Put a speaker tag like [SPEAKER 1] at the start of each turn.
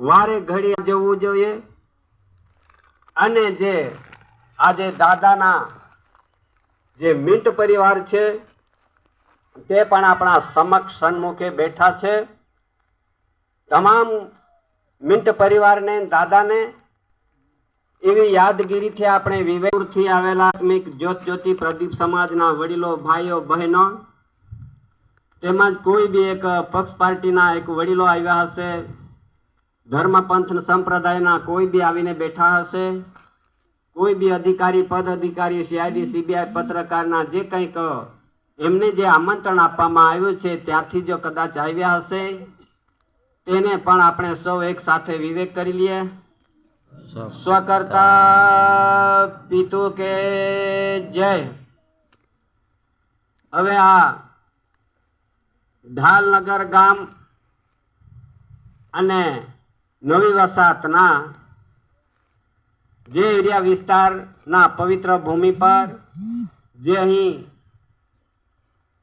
[SPEAKER 1] વારે ઘડી જવું જોઈએ. અને જે આજે દાદાના જે મિન્ટ પરિવાર છે, તે પણ આપણા સમક્ષ સન્મુખે બેઠા છે. તમામ મિન્ટ પરિવારને, દાદાને એવી યાદગીરીથી આપણે વિવેકપુરથી આવેલા આત્મિક જ્યોત જ્યોતિ પ્રદીપ સમાજના વડીલો, ભાઈઓ, બહેનો તેમજ કોઈ બી એક પક્ષ પાર્ટીના એક વડીલો આવ્યા હશે ધર્મ પંથ સંપ્રદાયના કોઈ બી આવીને બેઠા હશે, કોઈ બી અધિકારી પદ અધિકારી સીઆઈડી સીબીઆઈ પત્રકારના જે કંઈક, એમને જે આમંત્રણ આપવામાં આવ્યું છે, ત્યાંથી જો કદાચ આવ્યા હશે, તેને પણ આપણે સૌ એક સાથે વિવેક કરી લઈએ. સ્વકર્તા પિતુ કે જય. હવે આ ઢાલનગર ગામ અને નવી વસાહતના જે એરિયા વિસ્તારના પવિત્ર ભૂમિ પર જે અહીં